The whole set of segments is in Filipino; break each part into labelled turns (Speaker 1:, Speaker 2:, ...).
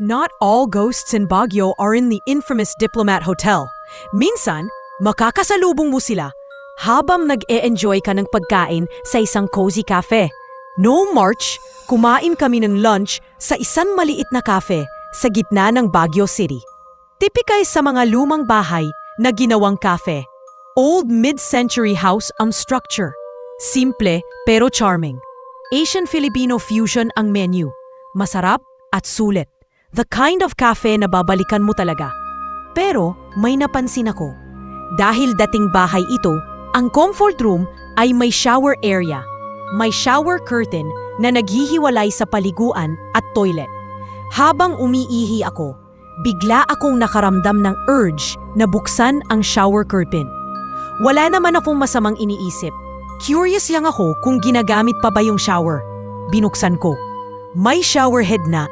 Speaker 1: Not all ghosts in Baguio are in the infamous Diplomat Hotel. Minsan, makakasalubong mo sila habang nag-e-enjoy ka ng pagkain sa isang cozy cafe. No March, kumain kami ng lunch sa isang maliit na cafe sa gitna ng Baguio City. Tipikay sa mga lumang bahay na ginawang cafe. Old mid-century house ang structure. Simple pero charming. Asian-Filipino fusion ang menu. Masarap at sulit. The kind of cafe na babalikan mo talaga. Pero may napansin ako. Dahil dating bahay ito, ang comfort room ay may shower area. May shower curtain na naghihiwalay sa paliguan at toilet. Habang umiihi ako, bigla akong nakaramdam ng urge na buksan ang shower curtain. Wala naman akong masamang iniisip. Curious lang ako kung ginagamit pa ba yung shower. Binuksan ko. May shower head na,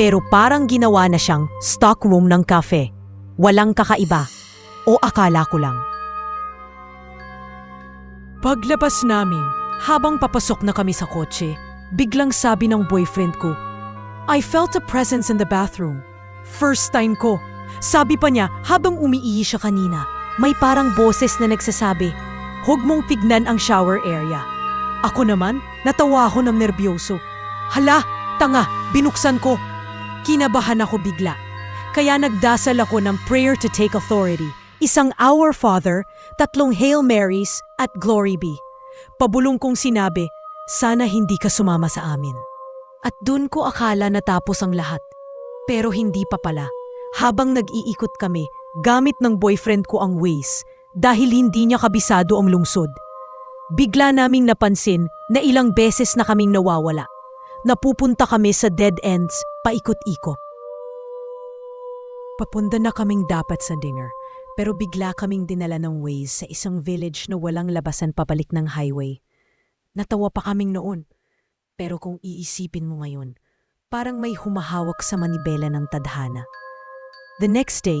Speaker 1: pero parang ginawa na siyang stock room ng cafe. Walang kakaiba. O akala ko lang. Paglabas namin, habang papasok na kami sa kotse, biglang sabi ng boyfriend ko, I felt a presence in the bathroom. First time ko. Sabi pa niya habang umiihi siya kanina, may parang boses na nagsasabi, huwag mong tignan ang shower area. Ako naman, natawa ako ng nerbyoso. Hala, tanga, binuksan ko. Kinabahan ako bigla. Kaya nagdasal ako ng prayer to take authority. Isang Our Father, tatlong Hail Marys at Glory Be. Pabulong kong sinabi, sana hindi ka sumama sa amin. At dun ko akala natapos ang lahat. Pero hindi pa pala. Habang nag-iikot kami, gamit ng boyfriend ko ang Waze dahil hindi niya kabisado ang lungsod. Bigla naming napansin na ilang beses na kaming nawawala. Napupunta kami sa dead ends, paikot-ikot. Papunta na kaming dapat sa dinner, pero bigla kaming dinala ng Waze sa isang village na walang labasan pabalik ng highway. Natawa pa kaming noon. Pero kung iisipin mo ngayon, parang may humahawak sa manibela ng tadhana. The next day,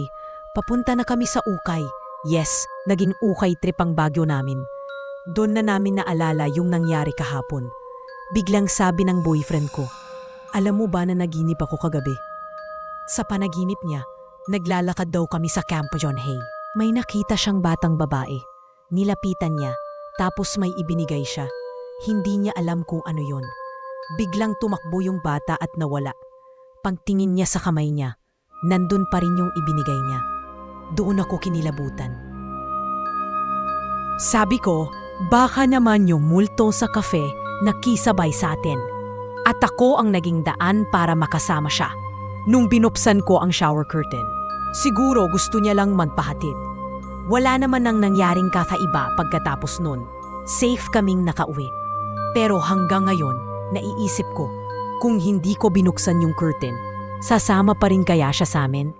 Speaker 1: papunta na kami sa Ukay. Yes, naging Ukay trip ang bagyo namin. Doon na namin naalala yung nangyari kahapon. Biglang sabi ng boyfriend ko, Alam mo ba na naginip ako kagabi? Sa panaginip niya, naglalakad daw kami sa Campo John Hay. May nakita siyang batang babae. Nilapitan niya, tapos may ibinigay siya. Hindi niya alam kung ano yon. Biglang tumakbo yung bata at nawala. Pagtingin niya sa kamay niya, nandun pa rin yung ibinigay niya. Doon ako kinilabutan. Sabi ko, baka naman yung multo sa kafe na kisabay sa atin. At ako ang naging daan para makasama siya. Nung binuksan ko ang shower curtain, siguro gusto niya lang magpahatid. Wala naman nang nangyaring kakaiba pagkatapos nun. Safe kaming nakauwi. Pero hanggang ngayon, naiisip ko, kung hindi ko binuksan yung curtain, sasama pa rin kaya siya sa amin?